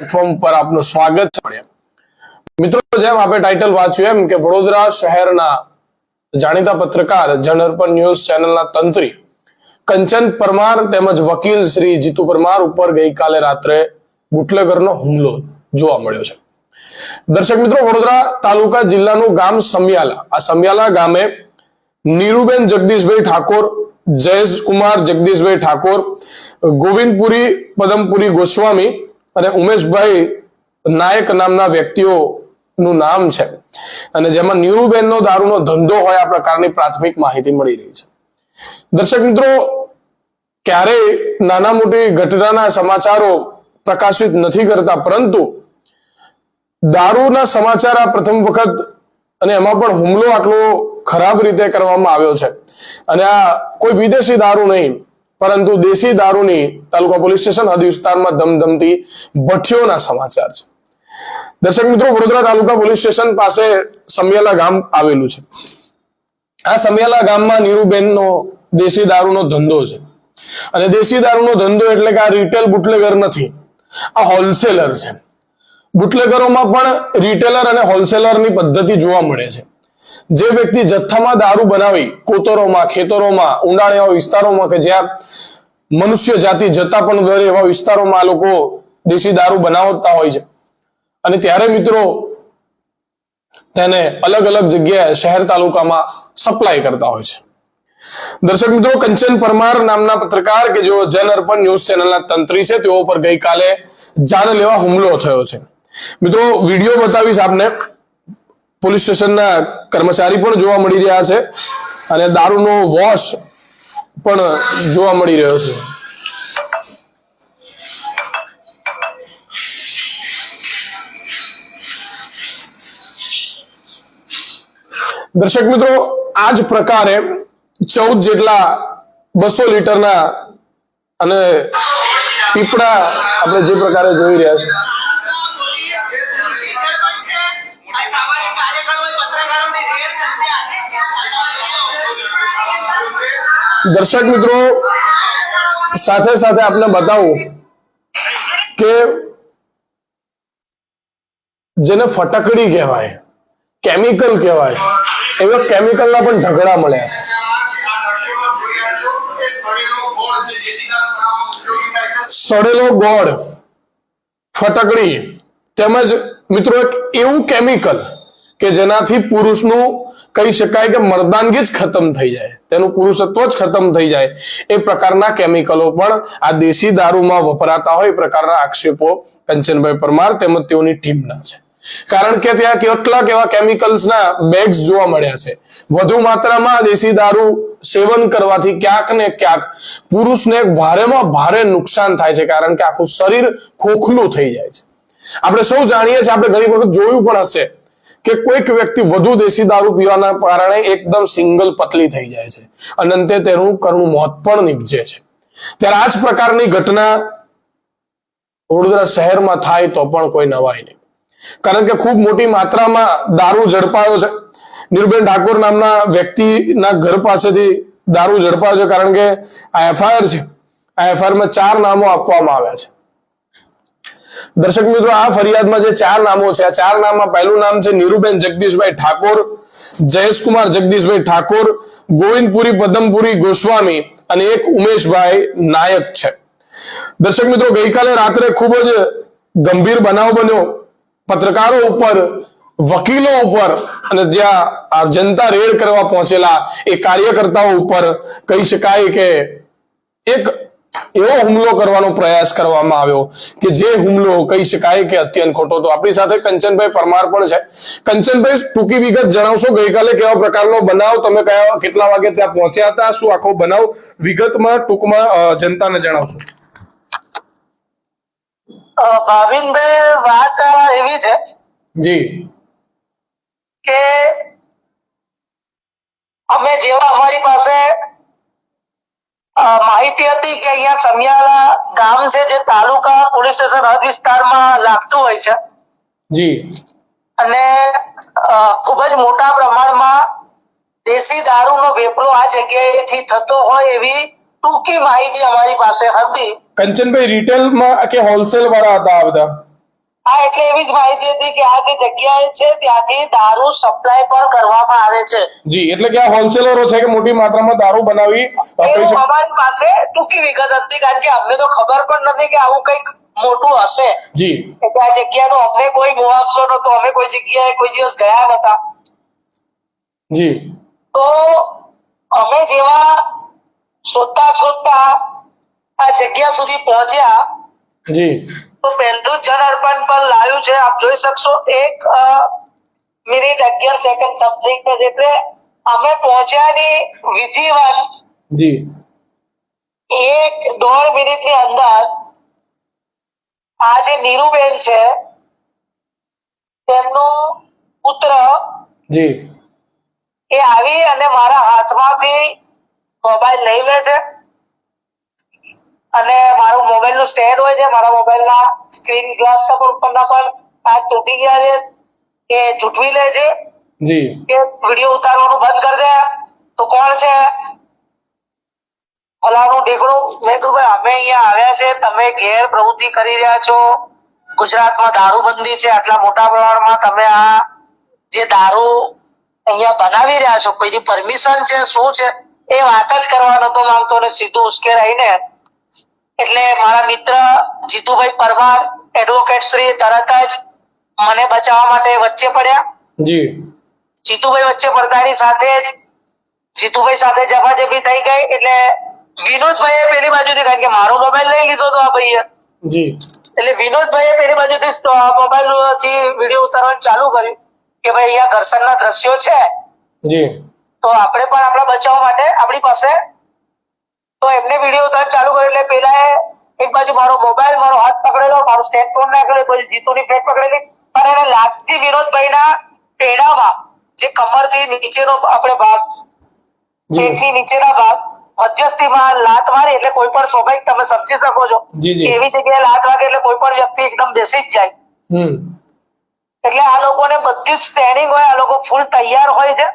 Platform પર આપનું સ્વાગત મિત્રો, જેમ આપણે ટાઇટલ વાંચ્યું એમ કે વડોદરા શહેરના જાણીતા પત્રકાર જનઅર્પણ ન્યૂઝ ચેનલના તંત્રી, કંચન પરમાર તેમજ વકીલ શ્રી જીતુ પરમાર ઉપર ગઈકાલે રાત્રે બુટલેગરનો હુમલો જોવા મળ્યો છે. દર્શક મિત્રો, વડોદરા તાલુકા જિલ્લાનું ગામ સમિયાલા. આ સમિયાલા ગામે નીરુબેન જગદીશભાઈ ઠાકોર જયેશ કુમાર જગદીશભાઈ ઠાકોર, ગોવિંદપુરી, પદમપુરી ગોસ્વામી અને ઉમેશભાઈ નાયક નામના વ્યક્તિઓનું નામ છે. અને જેમાં નીરુબેનનો દારૂનો ધંધો હોય આ પ્રકારની પ્રાથમિક માહિતી મળી રહી છે. દર્શક મિત્રો, ક્યારેય નાના મોટી ઘટનાના સમાચારો પ્રકાશિત નથી કરતા, પરંતુ દારૂના સમાચાર આ પ્રથમ વખત અને એમાં પણ હુમલો આટલો ખરાબ રીતે કરવામાં આવ્યો છે. અને આ કોઈ વિદેશી દારૂ નહીં પરંતુ દેશી દારૂની તાલુકા પોલીસ સ્ટેશન હદ વિસ્તારમાં ધમધમતી ભઠ્ઠીઓના સમાચાર છે. દર્શક મિત્રો, વડોદરા તાલુકા પોલીસ સ્ટેશન પાસે સમિયાલા ગામ આવેલું છે. આ સમિયાલા ગામમાં નીરુબેનનો દેશી દારૂનો ધંધો છે. અને દેશી દારૂનો ધંધો એટલે કે આ રિટેલ બુટલેગર નથી, આ હોલસેલર છે. બુટલેગરોમાં પણ રિટેલર અને હોલસેલરની પદ્ધતિ જોવા મળે છે. જે વ્યક્તિ જથ્થામાં દારૂ બનાવી કોતરોમાં, ખેતરોમાં ઊંડાણ એવા વિસ્તારોમાં કે જ્યાં મનુષ્ય જાતિ જતા પણ દર એવા વિસ્તારોમાં લોકો દેશી દારૂ બનાવતા હોય છે. અને ત્યારે મિત્રો તેને અલગ અલગ જગ્યાએ શહેર તાલુકામાં સપ્લાય કરતા હોય છે. દર્શક મિત્રો, કંચન પરમાર નામના પત્રકાર કે જેઓ જન અર્પણ ન્યૂઝ ચેનલના તંત્રી છે, તેઓ પર ગઈકાલે જાન લેવા હુમલો થયો છે. મિત્રો, વીડિયો બતાવીશ આપને. પોલીસ સ્ટેશનના કર્મચારી પણ જોવા મળી રહ્યા છે અને દારૂનો વોશ પણ જોવા મળી રહ્યો છે. દર્શક મિત્રો આ જ પ્રકારે ચૌદ જેટલા બસો લીટરના અને પીપળા આપણે જે પ્રકારે જોઈ રહ્યા છીએ. દર્શક મિત્રો, સાથે સાથે આપને બતાવું કે જેને ફટકડી કહેવાય, કેમિકલ કહેવાય, એવા કેમિકલના પણ ઝઘડા મળ્યા છે. સડેલો ગોળ, ફટકડી તેમજ મિત્રો એક એવું કેમિકલ કે જેનાથી પુરુષનું કહી શકાય કે મર્દાનગી જ ખતમ થઈ જાય. તેનું પુરુષત્વ જ ખતમ થઈ જાય. એ પ્રકારના કેમિકલો પણ આ દેશી દારૂમાં વપરાતા હોય પ્રકારના આક્ષેપો કંચનભાઈ પરમાર તેમજ તેઓની ટીમના છે. કારણ કે ત્યાં કેટલાક એવા કેમિકલ્સના બેગ્સ જોવા મળ્યા છે. વધુ માત્રામાં દેશી દારૂ સેવન કરવાથી ક્યાંક ને ક્યાંક પુરુષને ભારેમાં ભારે નુકસાન થાય છે, કારણ કે આખું શરીર ખોખલું થઈ જાય છે. આપણે સૌ જાણીએ છીએ, આપણે ઘણી વખત જોયું પણ હશે કે કોઈક વ્યક્તિ વધુ દેશી દારૂ પીવાના કારણે એકદમ સિંગલ પતલી થઈ જાય છે. અને અંતે તેનું કરુણ મોત પણ નીપજે છે. ત્યારે આ જ પ્રકારની ઘટના વડોદરા શહેરમાં થાય તો પણ કોઈ નવાય નહીં. કારણ કે ખૂબ મોટી માત્રામાં દારૂ ઝડપાયો છે. નિર્બેન ઠાકોર નામના વ્યક્તિના ઘર પાસેથી દારૂ ઝડપાયો છે કારણ કે આ એફઆઈઆર છે. આ એફઆઈઆરમાં ચાર નામો આપવામાં આવ્યા છે. દર્શક મિત્રો, આ ફરિયાદમાં જે ચાર નામો છે, આ ચાર નામમાં પહેલું નામ છે નીરુબેન જગદીશભાઈ ઠાકોર, જયેશકુમાર જગદીશભાઈ ઠાકોર, ગોવિંદપુરી પદમપુરી ગોસ્વામી અને એક ઉમેશભાઈ નાયક છે. દર્શક મિત્રો, ગઈકાલે રાત્રે ખૂબ જ ગંભીર બનાવ બન્યો. પત્રકારો ઉપર, વકીલો ઉપર અને જ્યાં જનતા રેડ કરવા પહોંચેલા એ કાર્યકર્તાઓ ઉપર કહી શકાય કે એક એવો હુમલો કરવાનો પ્રયાસ કરવામાં આવ્યો કે જે હુમલો કહી શકાય કે અત્યંત ખોટો હતો. આપણી સાથે કંચનભાઈ પરમાર પણ છે. કંચનભાઈ ટૂંકી વિગત જણાવશો? ગઈકાલે કેવા પ્રકારનો બનાવ? તમે કયા કેટલા વાગે ત્યાં પહોંચ્યા હતા? શું આખો બનાવ? વિગતમાં ટૂંકમાં જનતાને જણાવશો. ભાવિનભાઈ વાત એવી છે જી. કે અમે જેવા અમારી પાસે માહિતી હતી કે અહીંયા સમિયાલા ગામ છે જે તાલુકા પોલીસ સ્ટેશન હદ વિસ્તારમાં લાગતું હોય છે. જી. અને ખૂબ જ મોટા પ્રમાણમાં દેશી દારૂનો વેપલો આ જગ્યાએથી થતો હોય એવી ટૂંકી માહિતી અમારી પાસે હતી. કંચનભાઈ રિટેલમાં કે હોલસેલ વાળા હતા આ બધા? હા એટલે એવી જ માહિતી હતી કે આ જે જગ્યાએ છે ત્યાંથી દારૂ સપ્લાય પણ કરવામાં આવે છે. જી એટલે કે આ હોલસેલરો છે કે મોટી માત્રામાં દારૂ બનાવી અમારી પાસે ટૂંકી વિગત હતી કારણ કે અમને તો ખબર પણ નથી કે આવું કંઈક મોટું હશે. જી. એટલે આ જગ્યાનો અમને કોઈ મુઆવજો નતો અમે કોઈ જગ્યાએ કોઈ દિવસ ગયા નતા. જી. તો અમે જેવા શોધતા શોધતા આ જગ્યા સુધી પહોંચ્યા જી. તો પહેલું જન અર્પણ પર લાવ્યું છે આપ જોઈ શકશો. એક મિનિટ અગિયાર સેકન્ડ સમથિંગ એટલે અમે પહોંચ્યાની વિધિવન જી. એક દોઢ મિનિટની અંદર આ જે નીરુબેન છે તેમનો પુત્ર જી. એ આવી અને મારા હાથમાંથી મોબાઈલ લઈ લે છે. અને મારું મોબાઈલનું સ્ટેન્ડ હોય છે મારા મોબાઈલ ના સ્ક્રીન ગ્લાસ ઉપરના પણ આ તૂટી ગયા છે એ ચૂંટવી લે છે જી. કે વીડિયો ઉતારવાનું બંધ કરી દે. તો કોણ છે? ફલાનું ઢીકણું મેં કીધું ભાઈ અમે અહીંયા આવ્યા છે તમે ગેર પ્રવૃત્તિ કરી રહ્યા છો. ગુજરાતમાં દારૂબંધી છે આટલા મોટા પ્રમાણમાં તમે આ જે દારૂ અહીંયા બનાવી રહ્યા છો કોઈની પરમિશન છે શું છે એ વાત જ કરવા તો માંગતો ને સીધું ઉશ્કેરાઈને એટલે મારા મિત્ર જીતુભાઈ પરમાર એડવોકેટ શ્રી તરત જ મને બચાવવા માટે વચ્ચે પડ્યા. જી. જીતુભાઈ વચ્ચે પડતાની સાથે જ જીતુભાઈ સાથે જફાજફી થઈ ગઈ. એટલે વિનોદભાઈએ પેલી બાજુથી કારણ કે મારો મોબાઈલ લઈ લીધો તો આ ભાઈએ. જી. એટલે વિનોદભાઈએ પેલી બાજુથી મોબાઈલથી વીડિયો ઉતારવાનું ચાલુ કર્યું કે ભાઈ અહીંયા ઘર્ષણના દ્રશ્યો છે. જી. તો આપણે પણ આપણા બચાવ માટે આપણી પાસે તો એમને વીડિયો ઉતાર ચાલુ કર્યું એટલે પેલા એક બાજુ મારો મોબાઈલ મારો હાથ પકડેલો મારું સ્ટેન્ડ તોડ નાખેલું પછી જીતુની ફેટ પકડેલી. અને એને લાગતી વિનોદભાઈના પેડામાં જે કમરથી નીચેનો આપણે ભાગ પેટની નીચેના ભાગ મધ્યસ્થીમાં લાત મારી એટલે કોઈ પણ સ્વાભાવિક તમે સમજી શકો છો એવી જગ્યાએ લાત વાગે એટલે કોઈ પણ વ્યક્તિ એકદમ બેસી જ જાય. એટલે આ લોકોને બધી જ ટ્રેનિંગ હોય આ લોકો ફૂલ તૈયાર હોય છે.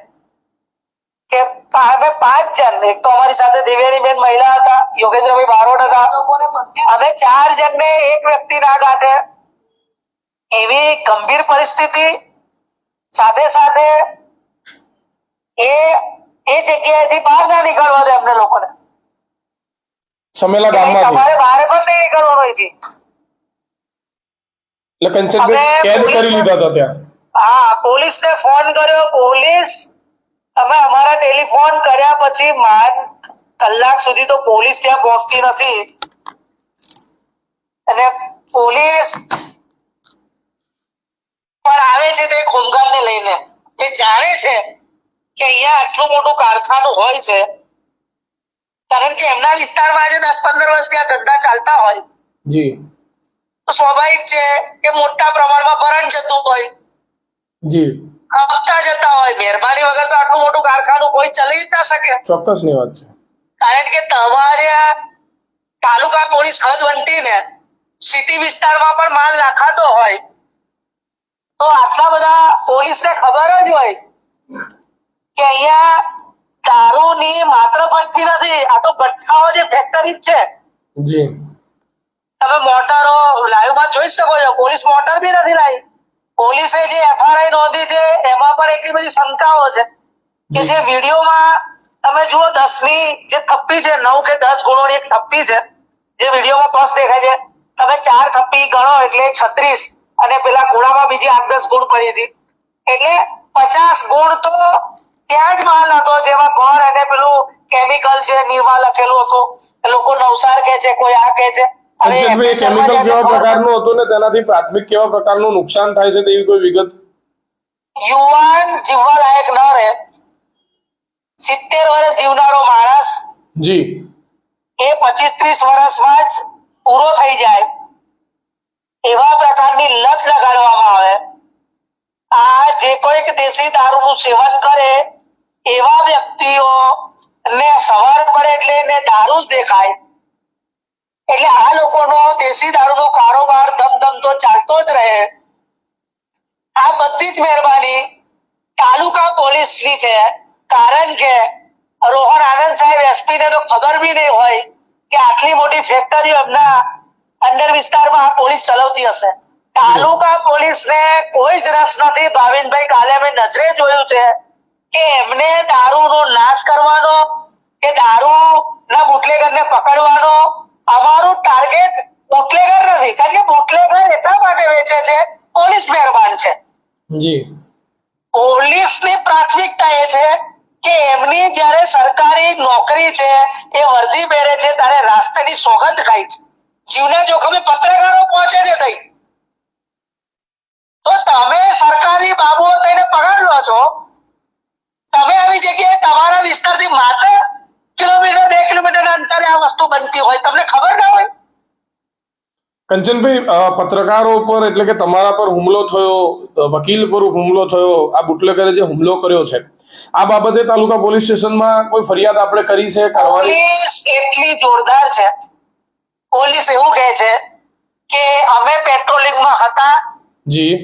કે અમે પાંચ જણ એક તો અમારી સાથે દેવ્યાનીબેન મહિલા હતા યોગેન્દ્રભાઈ બારોટ હતા. અમે ચાર જણને એક વ્યક્તિના ગાંઠે એવી ગંભીર પરિસ્થિતિ સાથે સાથે એ એ જગ્યાએથી બહાર ના નીકળવા દે અમને લોકોને. સમેલા કે તમારે બહાર પણ નહીં નીકળવાનું અહીંથી. એટલે અમે કેદ કરી લીધા હતા ત્યાં? હા પોલીસને ફોન કર્યો પોલીસ અમે અમારા ટેલિફોન કર્યા પછી માન કલાક સુધી તો પોલીસ ત્યાં પહોંચતી નથી. અને પોલીસ પણ આવે છે તે ખોમગામને લઈને. એ જાણે છે કે અહીંયા આટલું મોટું કારખાનું હોય છે. કારણ કે એમના વિસ્તારમાં આજે દસ પંદર વર્ષ ત્યાં ધંધા ચાલતા હોય. જી. તો સ્વાભાવિક છે કે મોટા પ્રમાણમાં ભરણ જતું હોય. જી. કપતા જતા હોય મહેરબાની વગર તો આટલું મોટું કારખાનું કોઈ ચલાવી જ ના શકે. ચોક્કસની વાત છે. કારણ કે તમારે તાલુકા પોલીસ હદ વંટીને સિટી વિસ્તારમાં પણ માલ નાખાતો હોય તો આટલા બધા પોલીસને ખબર જ હોય કે અહીંયા દારૂની માત્ર ભઠ્ઠી નથી આ તો ભઠ્ઠાઓ જે ફેક્ટરી છે. જી. તમે મોટરો લાઈવમાં જોઈ શકો છો પોલીસ મોટર બી નથી લાવી. પોલીસે જે એફઆરઆઈ નોંધી છે એમાં પણ એટલી બધી શંકાઓ છે કે જે વિડીયોમાં તમે જુઓ દસની જે થપ્પી છે નવ કે દસ ગુણોની એક થપ્પી છે જે વિડીયોમાં પસ દેખાય છે તમે ચાર થપ્પી ગણો એટલે છત્રીસ અને પેલા ખૂણામાં બીજી આઠ દસ ગુણ પડી હતી. એટલે પચાસ ગુણ તો ત્યાં જ માલ હતો જેમાં ગોળ અને પેલું કેમિકલ છે નિર્મા લખેલું હતું. લોકો નવસાર કે છે કોઈ આ કે છે. હવે કંચનભાઈ FSL માં કેમિકલ કેવા પ્રકારનું હતું ને તેનાથી પ્રાથમિક કેવા પ્રકારનું નુકસાન થાય છે તેવી કોઈ વિગત? યુવાન જીવવા લાયક ન રહે. સિત્તેર વર્ષ જીવનારો માણસ જી. એ પચીસ ત્રીસ વર્ષમાં જ પૂરો થઈ જાય. એવા પ્રકારની લત લગાડવામાં આવે. આ જે કોઈક દેશી દારૂનું સેવન કરે એવા વ્યક્તિઓ ને સવાર પડે એટલે એને દારૂ જ દેખાય. એટલે આ લોકોનો દેશી દારૂનો કારોબાર ધમધમતો ચાલતો જ રહે. આ બધી જ મહેરબાની તાલુકા પોલીસની છે. કારણ કે રોહન આનંદ સાહેબ એસપી ને તો ખબર બી નહીં હોય કે આટલી મોટી ફેક્ટરીઓ એમના અંડર વિસ્તારમાં પોલીસ ચલાવતી હશે. તાલુકા પોલીસ ને કોઈ જ રસ નથી. ભાવિનભાઈ, કાલે અમે નજરે જોયું છે કે એમને દારૂ નો નાશ કરવાનો, કે દારૂ ના બુટલેગરને પકડવાનો અમારું ટાર્ગેટ બુટલેગર નથી. કારણ કે બુટલેગર એટલા માટે વેચે છે પોલીસ મહેરબાન છે. જી. પોલીસની પ્રાથમિકતા એ છે કે એમની જ્યારે સરકારી નોકરી છે એ વર્દી પહેરે છે ત્યારે રાસ્તાની સોગંદ ખાય છે. જીવના જોખમે પત્રકારો પહોંચે છે તઈ. તો તમે સરકારી બાબુઓ થઈને પગાર લો છો. તમે આવી જગ્યાએ તમારા વિસ્તારથી માત્ર કિલોમીટર બે કિલોમીટર અંતરે આ વસ્તુ બનતી હોય. તમને ખબર ના હોય? કંચનભાઈ પત્રકારો પર એટલે કે તમારા પર હુમલો થયો વકીલ પર હુમલો થયો આ બુટલેકરે જે હુમલો કર્યો છે આ બાબતે તાલુકા પોલીસ સ્ટેશનમાં કોઈ ફરિયાદ આપણે કરી છે કરવાની? એટલી જોરદાર છે. પોલીસ એવું કહે છે કે અમે પેટ્રોલિંગમાં હતા. જી.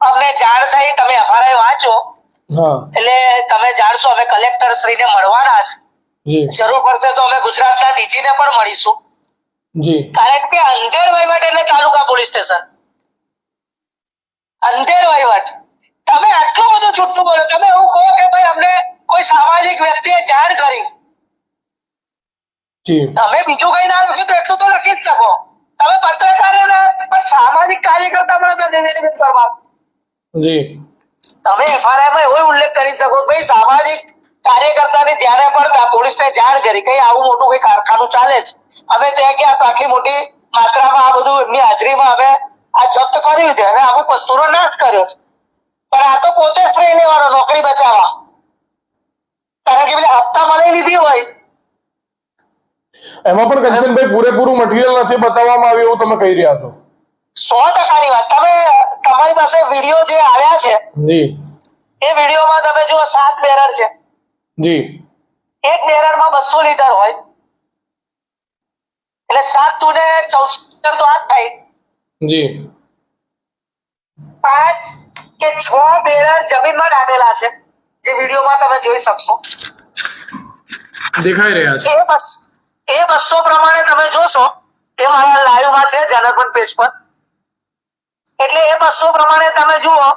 અમને જાણ થઈ તમે અમારે વાંચો. હા. એટલે તમે જાણશો અમે કલેક્ટર શ્રીને મળવાના છે જરૂર પડશે તો અમે ગુજરાતના ડીજીને પણ મળીશું. જી. કારણ કે અંધેર વહીવટ એટલે તાલુકા પોલીસ સ્ટેશન. અંધેર વહીવટ તમે આટલું બધું છૂટું બોલો. તમે એવું કહો કે ભાઈ અમને કોઈ સામાજિક વ્યક્તિએ જાણ કરી. તમે બીજું કઈ ના લખ્યું તો એટલું તો લખી જ શકો. તમે પત્રકારોને પણ સામાજિક કાર્યકર્તા પણ તમે એફઆરઆઈ માં એવો ઉલ્લેખ કરી શકો ભાઈ સામાજિક કાર્યકર્તાને ધ્યાને પડતા પોલીસને જાણ કરી કઈ આવું મોટું કોઈ કારખાનું ચાલે છે. અમે ત્યાં ગયા તો આટલી મોટી માત્રામાં આ બધું એમની હાજરીમાં અમે આ જપ્ત કર્યું છે અને અમુક વસ્તુનો નાશ કર્યો છે. પણ આ તો પોતે જ લેવાનો નોકરી બચાવવા. કારણ કે પેલા હપ્તા મળી લીધી હોય? એમાં પણ કંચનભાઈ પૂરેપૂરું મટીરિયલ નથી બતાવવામાં આવ્યું એવું તમે કહી રહ્યા છો. સો ટકાની વાત. તમે તમારી પાસે વીડિયો જે આવ્યા છે એ વિડીયોમાં તમે જુઓ સાત બેરર છે. જી. એક બેરરમાં બસો લીટર હોય. એટલે સાત દુને ચૌદસો લીટર તો આ થાય. જી. પાંચ કે છ બેરર જમીનમાં ડાબેલા છે. જે વિડીયોમાં તમે જોઈ શકશો. દેખાઈ રહ્યા છે. એ બસ એ બસો પ્રમાણે તમે જોશો એ મારા લાઈવમાં છે જનરપન પેજ પર. એટલે એ બસો પ્રમાણે તમે જુઓ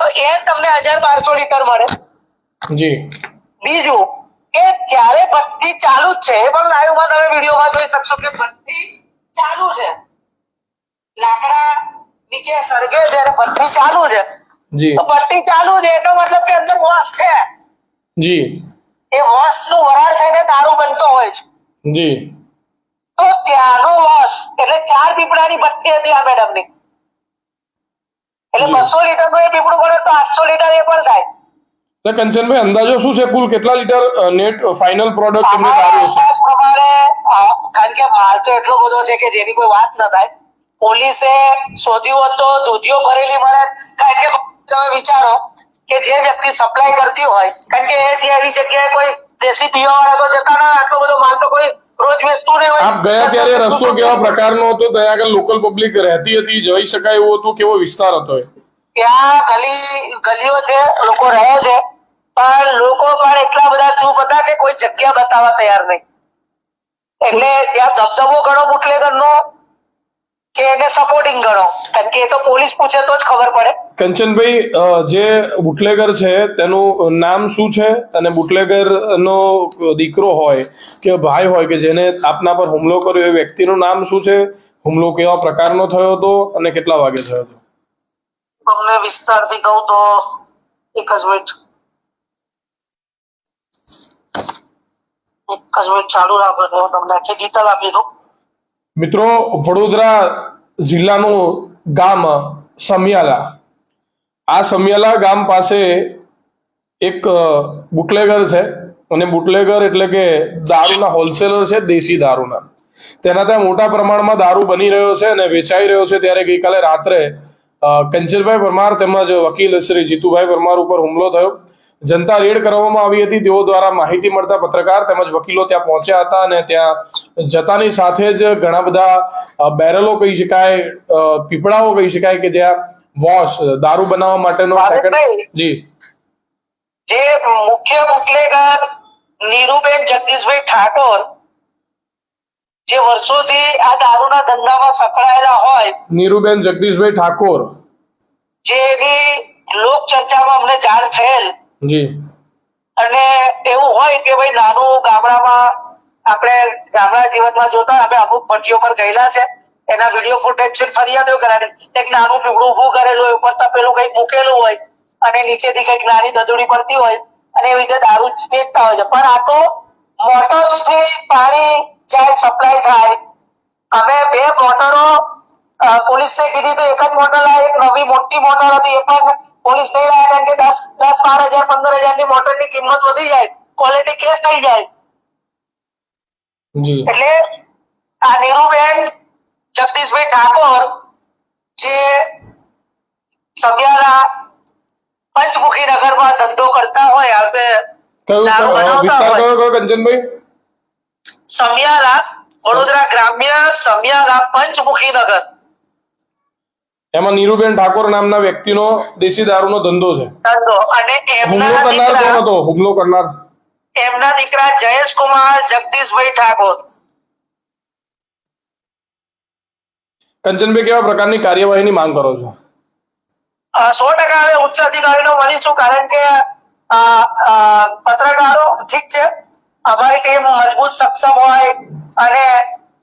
તો એ તમને હજાર બારસો લીટર મળે. જી. બીજું કે જ્યારે ભક્તિ ચાલુ જ છે એ પણ લાઈવમાં તમે વિડીયોમાં જોઈ શકશો કે ભક્તિ ચાલુ છે. લાકડા નીચે સળગે જ્યારે ભક્તિ ચાલુ છે જી. તો ભક્તિ ચાલુ છે એનો મતલબ કે અંદર વોશ છે. જી. એ વોશનું વરાળ થઈને દારૂ બનતો હોય છે. જી. તો ત્યાંનો વોશ એટલે ચાર પીપળાની ભઠ્ઠી હતી આ મેડમની. એટલે બસો લીટરનું એ પીપળું પડે તો આઠસો લીટર એ પણ થાય. એટલે કંચનભાઈ અંદાજો શું છે કુલ કેટલા લીટર નેટ ફાઇનલ પ્રોડક્ટ તમને દારૂ છે? પ્રમાણે કારણ કે માલ તો એટલો બધો છે કે જેની કોઈ વાત ન થાય. પોલીસે શોધ્યું હોત તો દૂધીઓ ભરેલી મળે. કારણ કે તમે વિચારો કે જે વ્યક્તિ સપ્લાય કરતી હોય કારણ કે એ એવી જગ્યાએ કોઈ દેશી પીવા વાળા તો જતા ના આટલો બધો માલ તો કોઈ રોજ વેચતું નહીં હોય. આપ ગયા ત્યારે રસ્તો કેવા પ્રકારનો હતો? ત્યાં આગળ લોકલ પબ્લિક રહેતી હતી જઈ શકાય એવું હતું? કેવો વિસ્તાર હતો એ? ત્યાં ગલી ગલીઓ છે લોકો રહે છે. પણ લોકો પણ એટલા બધા ચૂપ હતા કે કોઈ જગ્યા બતાવવા તૈયાર નહીં. એટલે ત્યાં ધબધબો ગણો બુટલેગરનો કે એને સપોર્ટિંગ ગણો. કારણ કે એ તો પોલીસ પૂછે તો જ ખબર પડે. કંચનભાઈ જે બુટલેગર છે તેનું નામ શું છે? અને બુટલેગર નો દીકરો હોય કે ભાઈ હોય કે જેને આપના પર હુમલો કર્યો એ વ્યક્તિનું નામ શું છે? હુમલો કેવા પ્રકારનો થયો હતો અને કેટલા વાગે થયો હતો? તમને વિસ્તારથી કહું તો એક જ મિનિટ એક જ મિનિટ ચાલુ રાખો હું તમને આખી ડિટેલ આપી દઉં. મિત્રો, વડોદરા જિલ્લાનું ગામ સમિયાલા. આ સમિયાલા ગામ પાસે એક બુટલેગર છે. અને બુટલેગર એટલે કે દારૂના હોલસેલર છે, દેશી દારૂના. તેના ત્યાં મોટા પ્રમાણમાં દારૂ બની રહ્યો છે અને વેચાઈ રહ્યો છે. ત્યારે ગઈકાલે રાત્રે કંચનભાઈ પરમાર તેમજ વકીલ શ્રી જીતુભાઈ પરમાર ઉપર હુમલો થયો. જનતા રેડ કરવામાં આવી હતી. તેઓ દ્વારા માહિતી મળતા પત્રકાર તેમજ વકીલો ત્યાં પહોંચ્યા હતા અને ત્યાં જતાની સાથે જ ઘણા બધા બેરલો કહી શકાય પીપળાઓ કહી શકાય કે જ્યાં વોશ દારૂ બનાવવા માટેનો સેકન્ડ જી. જે મુખ્ય બુટલેગર નીરુબેન જગદીશભાઈ ઠાકોર જે વર્ષોથી આ દારૂના ધંધામાં સંકળાયેલા હોય નીરુબેન જગદીશભાઈ ઠાકોર. જે એની લોક ચર્ચામાં અમને જાણ થયેલ. જી. અને એવું હોય કે ભાઈ નાનું ગામડામાં આપણે ગામડા જીવનમાં જોતા આપણે અમુક ભટ્ટીઓ પર ગયેલા છે. એના વીડિયો ફૂટેજ છે ફરિયાદો કરાવી. એક નાનું પીવડું ઊભું કરેલું હોય ઉપર તપેલું કંઈક મૂકેલું હોય અને નીચેથી કંઈક નાની દદુડી પડતી હોય અને એવી રીતે દારૂ વેચતા હોય છે. પણ આ તો મોટરોથી પાણી જ્યાં સપ્લાય થાય અમે બે મોટરો અ, પોલીસને કીધી તો એક જ મોટર લાવી એક નવી મોટી મોટર હતી એ પણ પોલીસ નહીં લાવે કારણ કે દસ દસ બાર હજાર પંદર હજારની મોટરની કિંમત વધી જાય ક્વોલિટી કેસ થઈ જાય. જી. એટલે આ નીરુબેન જગદીશભાઈ ઠાકોર જે સમિયારા પંચમુખી નગરમાં ધંધો કરતા હોય આપણે કયું દારૂ અ, બનાવતા વિસ્તાર હોય. કયો કયો કંચનભાઈ સમિયારા વડોદરા ગ્રામ્ય સમિયારા પંચમુખી નગર. એમાં નીરુબેન ઠાકોર નામના વ્યક્તિનો દેશી દારૂનો ધંધો છે. ધંધો. અને એમના કરનાર કોણ હતો? હુમલો કરનાર? એમના દીકરા જયેશ કુમાર જગદીશભાઈ ઠાકોર. કંચનભાઈ કેવા પ્રકારની કાર્યવાહીની માંગ કરો છો? સો ટકા હવે ઉચ્ચ અધિકારીનો મળીશું કારણ કે પત્રકારો ઠીક છે. અમારી ટીમ મજબૂત સક્ષમ હોય અને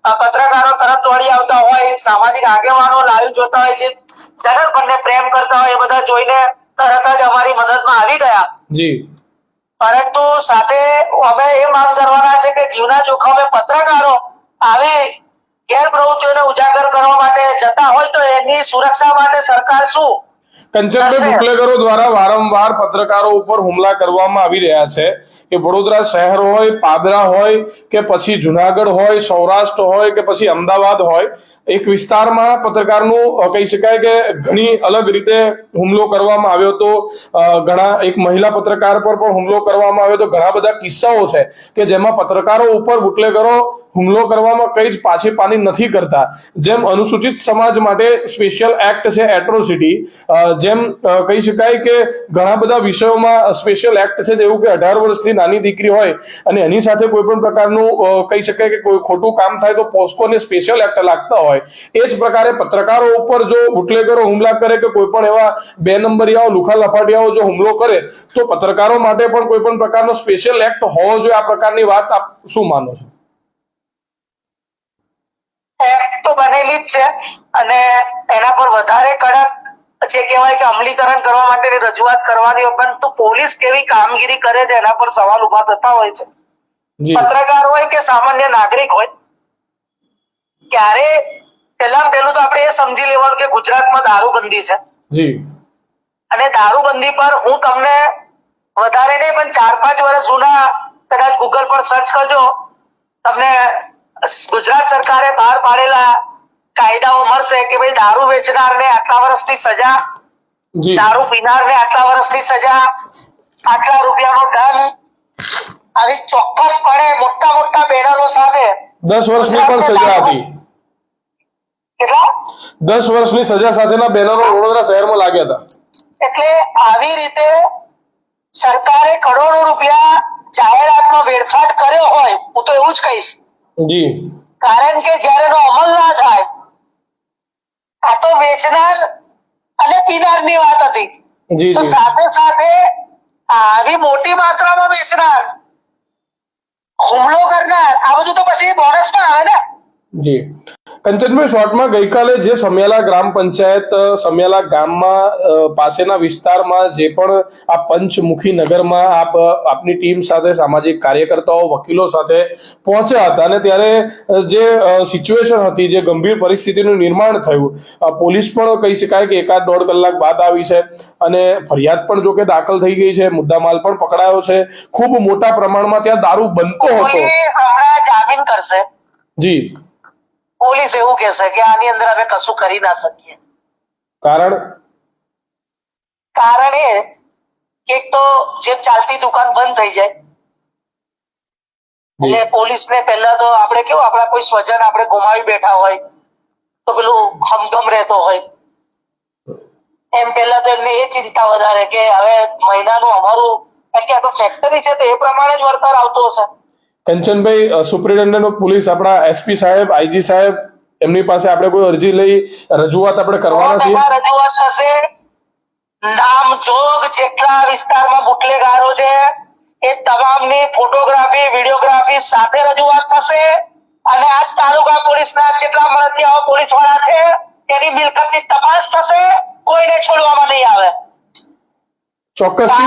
પત્રકારો તરફ દોડી આવતા હોય સામાજિક આગેવાનો લાઈવ જોતા હોય જે જનરપણને પ્રેમ કરતા હોય એ બધા જોઈને તરત જ અમારી મદદમાં આવી ગયા. જી. પરંતુ સાથે અમે એ માંગ કરવાના છે કે જીવના જોખમે પત્રકારો આવી ગેરપ્રવૃત્તિઓને ઉજાગર કરવા માટે જતા હોય તો એની સુરક્ષા માટે સરકાર શું કંચનભાઈ કરશે. દ્વારા વારંવાર પત્રકારો ઉપર હુમલા કરવામાં આવી રહ્યા છે કે વડોદરા શહેર હોય પાદરા હોય કે પછી જુનાગઢ હોય સૌરાષ્ટ્ર હોય કે પછી અમદાવાદ હોય એક વિસ્તારમાં પત્રકારનું કહી શકાય કે ઘણી અલગ રીતે હુમલો કરવામાં આવ્યો તો ઘણા એક મહિલા પત્રકાર પર પણ હુમલો કરવામાં આવ્યો તો ઘણા બધા કિસ્સાઓ છે કે જેમાં પત્રકારો ઉપર બુટલેગરો હુમલો કરવામાં કઈ જ પાછી પાની નથી કરતા. જેમ અનુસૂચિત સમાજ માટે સ્પેશિયલ એક્ટ છે એટ્રોસિટી જેમ કહી શકાય કે ઘણા બધા વિષયોમાં સ્પેશિયલ એક્ટ છે જેવું કે અઢાર વર્ષથી નાની દીકરી હોય અને એની સાથે કોઈ પણ પ્રકારનું કહી શકાય કે કોઈ ખોટું કામ થાય તો પોસ્કોને સ્પેશિયલ એક્ટ લાગતા હોય. એ જ પ્રકારે પત્રકારો ઉપર જો બુટલેગરો હુમલા કરે કે કોઈ પણ એવા બે નંબરિયાઓ, લુખા લફાટિયાઓ જો હુમલો કરે, તો પત્રકારો માટે પણ કોઈ પણ પ્રકારનો સ્પેશિયલ એક્ટ હોવો જોઈએ. આ પ્રકારની વાત આપ શું માનો છો? એક્ટ તો બનેલી જ છે અને એના પર વધારે કડક જે કહેવાય કે અમલીકરણ કરવા માટેની રજૂઆત કરવાની હોય પરંતુ પોલીસ કેવી કામગીરી કરે છે એના પર સવાલ ઊભા થતા હોય છે. પત્રકાર હોય કે સામાન્ય નાગરિક હોય ત્યારે પહેલા પહેલું તો આપણે એ સમજી લેવાનું કે ગુજરાતમાં દારૂબંધી છે. અને દારૂબંધી પર હું તમને વધારે નહીં પણ ચાર પાંચ વર્ષ જૂના કદાચ ગૂગલ પર સર્ચ કરજો તમને ગુજરાત સરકારે બહાર પાડેલા કાયદાઓ મળશે કે ભાઈ દારૂ વેચનારને આટલા વર્ષની સજા દારૂ પીનારને આટલા વર્ષની સજા આટલા રૂપિયાનો દંડ આવી ચોક્કસપણે મોટા મોટા બેનરો સાથે દસ વર્ષની પણ સજા હતી કેટલા? દસ વર્ષની સજા સાથેના બેનરો વડોદરા શહેરમાં લાગ્યા હતા. એટલે આવી રીતે સરકારે કરોડો રૂપિયા જાહેરાતમાં વેડફાટ કર્યો હોય હું તો એવું જ કહીશ. જી. કારણ કે જ્યારે એનો અમલ ના થાય આ તો વેચનાર અને પીનારની વાત હતી. તો સાથે સાથે આવી મોટી માત્રામાં વેચનાર હુમલો કરનાર આ બધું તો પછી બોનસમાં આવે ને? જી. કંચનભાઈ શોર્ટમાં ગઈકાલે જે સમિયાલા ગ્રામ પંચાયત સમિયાલા ગામમાં પાસેના વિસ્તારમાં જે પણ આ પંચમુખી નગરમાં આપ આપની ટીમ સાથે સામાજિક કાર્યકર્તાઓ વકીલો સાથે પહોંચ્યા હતા અને ત્યારે જે સિચ્યુએશન હતી જે ગંભીર પરિસ્થિતિનું નિર્માણ થયું પોલીસ પણ કહી શકાય કે એકાદ દોઢ કલાક બાદ આવી છે અને ફરિયાદ પણ જો કે દાખલ થઈ ગઈ છે મુદ્દામાલ પણ પકડાયો છે. ખૂબ મોટા પ્રમાણમાં ત્યાં દારૂ બનતો હતો. જામીન કરશે. જી. પોલીસ એવું કહેશે કે આની અંદર અમે કશું કરી ના શકીએ. કારણ? કારણ એ કે તો જે ચાલતી દુકાન બંધ થઈ જાય. એટલે પોલીસ ને પહેલા તો આપણે કેવું આપણા કોઈ સ્વજન આપણે ગુમાવી બેઠા હોય તો પેલું ખમધમ રહેતો હોય. એમ પહેલા તો એમને એ ચિંતા વધારે કે હવે મહિનાનું અમારું કારણ કે આ તો ફેક્ટરી છે તો એ પ્રમાણે જ વળતર આવતું હશે. કંચનભાઈ સુપ્રિન્ટેન્ડન્ટ ઓફ પોલીસ આપણા એસપી સાહેબ આઈજી સાહેબ એમની પાસે આપણે કોઈ અરજી લઈ રજૂઆત આપણે કરવાના છીએ? રજૂઆત થશે. નામ જોગ જેટલા વિસ્તારમાં બુટલેગારો છે એ તમામની ફોટોગ્રાફી વિડીયોગ્રાફી સાથે રજૂઆત થશે. અને આ તાલુકા પોલીસના જેટલા મળતિયાઓ પોલીસવાળા છે તેની મિલકતની તપાસ થશે. કોઈને છોડવામાં નહીં આવે. ચોક્કસ.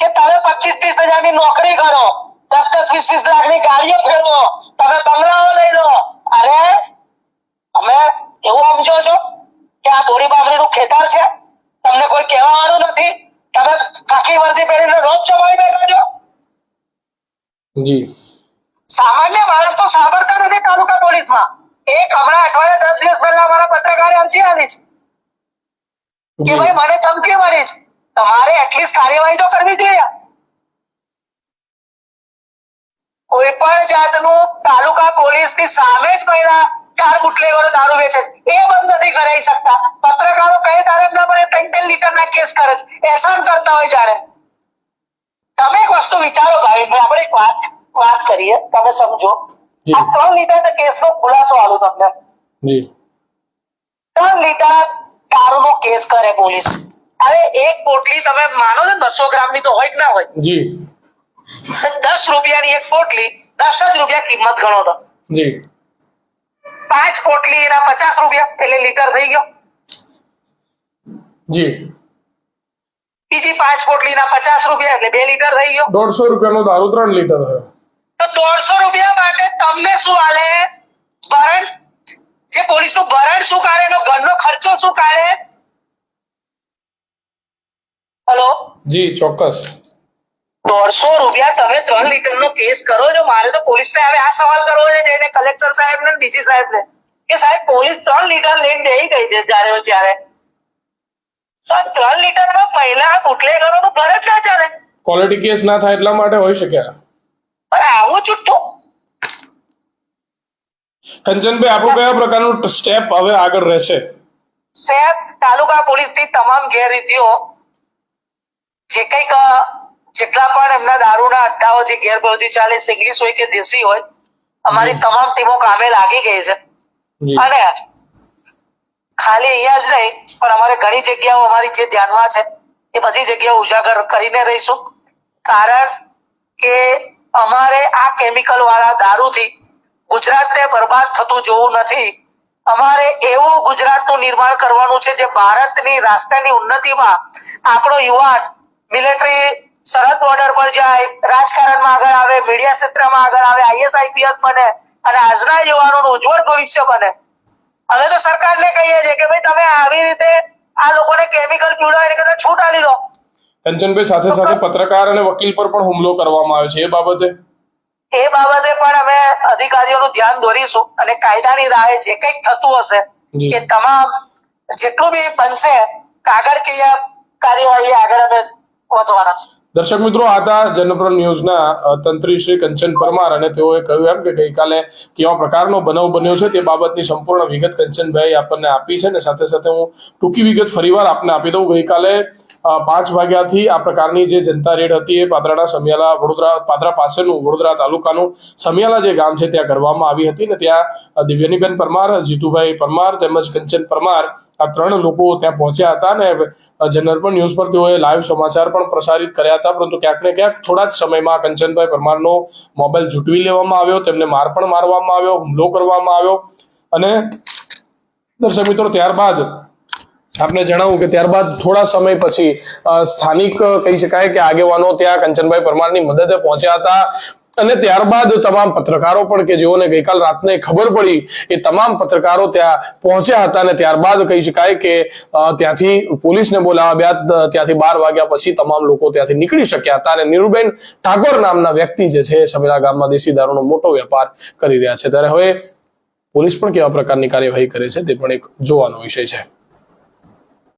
કે તમે પચીસ ત્રીસ હજારની નોકરી કરો? દસ દસ વીસ વીસ લાખની ગાડીઓ ફેરવો. તમે બંગલાઓ લઈ લો. અરે અમે એવું સમજો છો કે આ બોરી બાબરીનું ખેતર છે? તમને કોઈ કહેવા વાળું નથી? તમે ખાખી વર્દી પહેરીને રોજ જમાઈ બેઠો છો? જી. સામાન્ય માણસ તો સાંભળતા નથી તાલુકા પોલીસમાં. એક હમણાં અઠવાડિયા દસ દિવસ પહેલા અમારા પત્રકારે અમથી આવી છે કે ભાઈ મને ધમકી મળી છે. તમારે એટલીસ્ટ કાર્યવાહી તો કરવી જોઈએ. કોઈ પણ જાતનું તાલુકા પોલીસની સામે જ મહિલા ચાર બુટલેગરો દારૂ વેચે. એ બંધ નથી કરાવી શકતા. પત્રકારો એમના પર ત્રણ ત્રણ લીટરના કેસ કરે છે. એહસાન કરતા હોય જ્યારે તમે એક વસ્તુ વિચારો ભાઈ આપણે એક વાત વાત કરીએ. તમે સમજો. આ ત્રણ લીટર કેસનો ખુલાસો આલું તમને. ત્રણ લીટર દારૂનો કેસ કરે પોલીસ. હવે એક પોટલી તમે માનો છો બસો ગ્રામની તો હોય કે ના હોય. દસ રૂપિયાની એક પોટલી દસ જ રૂપિયા કિંમત ગણો તો. પાંચ પોટલી એના પચાસ રૂપિયા એટલે લીટર થઈ ગયો. જી. બીજી પાંચ પોટલી ના પચાસ રૂપિયા એટલે બે લીટર થઈ ગયો. દોઢસો રૂપિયાનો દારૂ ત્રણ લીટર થયો. તો દોઢસો રૂપિયા માટે તમને શું આલે? ભરણ? જે પોલીસનું ભરણ શું કાઢે એનો ઘરનો ખર્ચો શું કાઢે? હલો? જી ચોક્કસ. દોઢસો રૂપિયા તમે ત્રણ લીટર નો કેસ કરો છો મારે તો પોલીસ ને હવે આ સવાલ કરવો છે જઈને કલેક્ટર સાહેબ ને ડીજી સાહેબ ને કે સાહેબ પોલીસ ત્રણ લીટર લઈને બેહી ગઈ છે જયારે ત્યારે. તો ત્રણ લીટરમાં પહેલા બુટલેગરો નું ભર જ ના ચાલે. ક્વોલિટી કેસ ના થાય એટલા માટે હોઈ શકે પણ આવું જુઠ્ઠું? કંચનભાઈ આપણું કયા પ્રકારનું સ્ટેપ હવે આગળ રહેશે? સ્ટેપ તાલુકા પોલીસની તમામ ગેરરીતિઓ જે કંઈક જેટલા પણ એમના દારૂના અડ્ડાઓ જે ગેરપ્રવૃત્તિ ચાલે સિંગલિશ હોય કે દેશી હોય અમારી તમામ ટીમો કામે લાગી ગઈ છે. અને ખાલી અહીંયા જ નહીં પણ અમારે ઘણી જગ્યાઓ અમારી જે ધ્યાનમાં છે એ બધી જગ્યાઓ ઉજાગર કરીને રહીશું. કારણ કે અમારે આ કેમિકલ વાળા દારૂથી ગુજરાતને બરબાદ થતું જોવું નથી. અમારે એવું ગુજરાતનું નિર્માણ કરવાનું છે જે ભારતની રાષ્ટ્રની ઉન્નતિમાં આપણો યુવાન મિલિટરી સરહદ બોર્ડર પર જાય રાજકારણમાં આગળ આવે મીડિયા ક્ષેત્રમાં આગળ આવે આઈએસ આઈપીએસ બને અને આજના યુવાનોનું ઉજ્જવળ ભવિષ્ય બને. અમે તો સરકારને કહીએ છીએ કે ભાઈ તમે આવી રીતે આ લોકોને કેમિકલ પીવડાવીને કરતા છૂટ આપી દો. કંચનભાઈ સાથે સાથે પત્રકાર અને વકીલ પર પણ હુમલો કરવામાં આવ્યો છે એ બાબતે? એ બાબતે પણ અમે અધિકારીઓનું ધ્યાન દોરીશું અને કાયદાની રાહે જે કંઈક થતું હશે કે તમામ જેટલું બી બનશે કાગળકીય કાર્યવાહી આગળ અમે વધવાના છે દર્શક મિત્રો આતા હતા ન્યૂઝના તંત્રી શ્રી કંચન પરમાર અને તેઓએ કહ્યું એમ કે ગઈકાલે કેવા પ્રકારનો બનાવ બન્યો છે તે બાબતની સંપૂર્ણ વિગત કંચનભાઈ આપણને આપી છે અને સાથે સાથે હું ટૂંકી વિગત ફરીવાર આપને આપી દઉં. ગઈકાલે પાંચ વાગ્યાથી આ પ્રકારની જે જનતા રેડ હતી એ પાદરાના સમિયાલા વડોદરા પાદરા પાસેનું વડોદરા તાલુકાનું સમિયાલા જે ગામ છે ત્યાં કરવામાં આવી હતી ને ત્યાં દિવ્યનીબેન પરમાર જીતુભાઈ પરમાર તેમજ કંચન પરમાર આ ત્રણ લોકો ત્યાં પહોંચ્યા હતા ને અ, પણ ન્યૂઝ પર તેઓએ લાઈવ સમાચાર પણ પ્રસારિત કર્યા હતા પરંતુ ક્યાંક ને ક્યાંક થોડા જ સમયમાં કંચનભાઈ પરમારનો મોબાઈલ ઝૂંટવી લેવામાં આવ્યો તેમને માર પણ મારવામાં આવ્યો હુમલો કરવામાં આવ્યો અને દર્શક મિત્રો ત્યારબાદ આપને જણાવું કે ત્યારબાદ થોડા સમય પછી સ્થાનિક કહી શકાય કે આગેવાનો ત્યાં કંચનભાઈ પરમારની મદદે પહોંચ્યા હતા. અને ત્યારબાદ તમામ પત્રકારો પણ કે જેઓને ગઈકાલ રાતને ખબર પડી, એ તમામ પત્રકારો ત્યાં પહોંચ્યા હતા અને ત્યારબાદ કહી શકાય કે ત્યાંથી પોલીસને બોલાવ્યા ત્યાંથી બાર વાગ્યા પછી તમામ લોકો ત્યાંથી નીકળી શક્યા હતા અને નીરુબેન ઠાકોર નામના વ્યક્તિ જે છે સમેલા ગામમાં દેશી દારૂનો મોટો વેપાર કરી રહ્યા છે. ત્યારે હવે પોલીસ પણ કેવા પ્રકારની કાર્યવાહી કરે છે તે પણ એક જોવાનો વિષય છે.